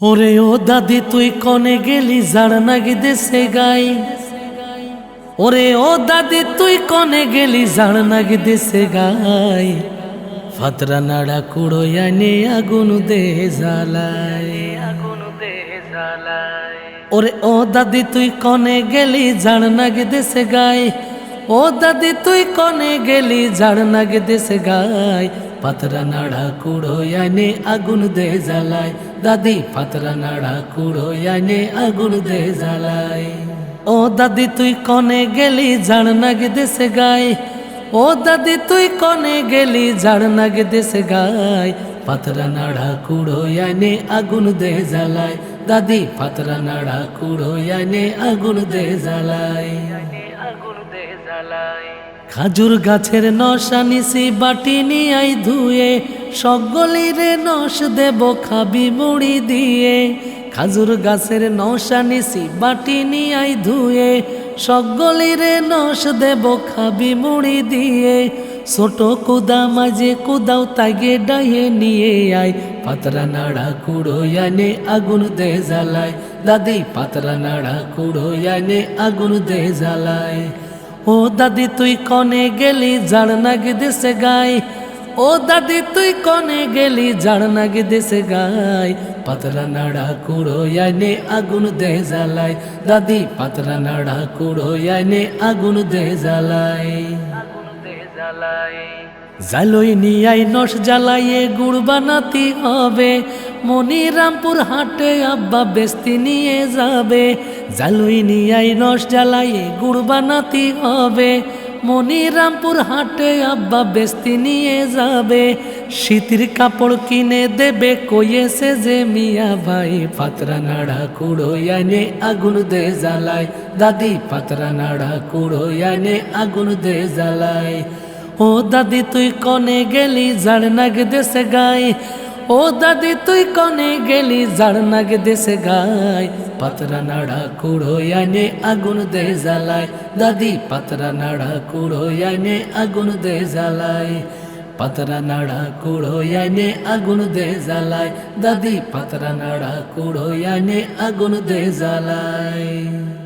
ওরে ও দাদি, তুই কনে গেলি জাড় নাগি দেশে গাই? ওরে ও দাদি, তুই কনে গেলি জাড় নাগি দেশে গাই? ফাতরা নাড়া কুড়ো আনে আগুন দে জ্বালায় আগুন দে জ্বালায় ওরে ও দাদি, তুই কনে গেলি জাড় নাগি দেশে গাই? ও দাদি, তুই কনে গেলি জাড় নাগি দেশে গাই? পাতরা নাড়া কুড়ো আনে আগুন দে জ্বালায়। দাদি, পাতরা নাড়া কুড়ো আনে আগুন দে জ্বালায়। ও দাদি, তুই কনে গেলি জাড় নাগে দেশে গায়। ও দাদি, তুই কনে গেলি জাড় নাগে দেশে গায়। পাতরা নাড়া কুড়ো আনে আগুন দে জ্বালায়। দাদি, পাতরা নাড়া কুড়ো আনে আগুন দে জ্বালায়। খাজুর গাছের নশা নিশি বাটি নিয়াই ধুয়ে, সকলিরে নশ দেব খাবি মুড়ি দিয়ে। খাজুর গাছের নশা নিশি বাটি নিয়াই ধুয়ে, সকলিরে নশ দেব খাবি মুড়ি দিয়ে। ছোট কুদা মাঝে কুদাও তাগে ডাইয়ে নিয়ে আয়, পাতরা নাড়া কুড়ো আনে আগুন দে জ্বালায়। দাদি, পাতরা নাড়া কুড়ো আনে আগুন দে জ্বালায়। ও দাদি, তুই কনে গেলি জাড় নাগে দেশে গাই। ও দাদি, তুই কনে গেলি জাড় নাগে দেশে গাই। পাতলা নাড়া কুড়ো আনে আগুন দে জ্বালায় দাদি, পাতলা নাড়া কুড়ো আনে আগুন দে দে জ্বালায় জালই নিয়াই নস জ্বালাইয়ে গুড় বানাতি হবে। মনিরামপুর হাটে আব্বা বেস্তি নিয়ে যাবে। জালুই নিয়াই নস জ্বালাইয়ে গুড় বানাতি হবে। মনিরামপুর হাটে আব্বা বেস্তি নিয়ে যাবে। শীতের কাপড় কিনে দেবে কইয়েছে যে মিয়া ভাই। পাতরা নাড়া কুড়ো আনে আগুন দে জ্বালায় দাদি পাতরা নাড়া কুড়ো আনে আগুন দে জ্বালায় ও দাদি তুই কনে গেলি? জাড় নাগ দেশে গাই। ও দাদি, তুই কনে গেলি? জাড় নাগ দেশে গাই পাতরা নাড়া কুড়ো আনে আগুন দে জ্বালায়। দাদি, পাতরা নাড়া কুড়ো আনে আগুন দে জ্বালায়। পাতরা নাড়া কুড়ো আনে আগুন দে জ্বালায়। দাদি, পাতরা নাড়া কুড়ো আনে আগুন দে জ্বালায়।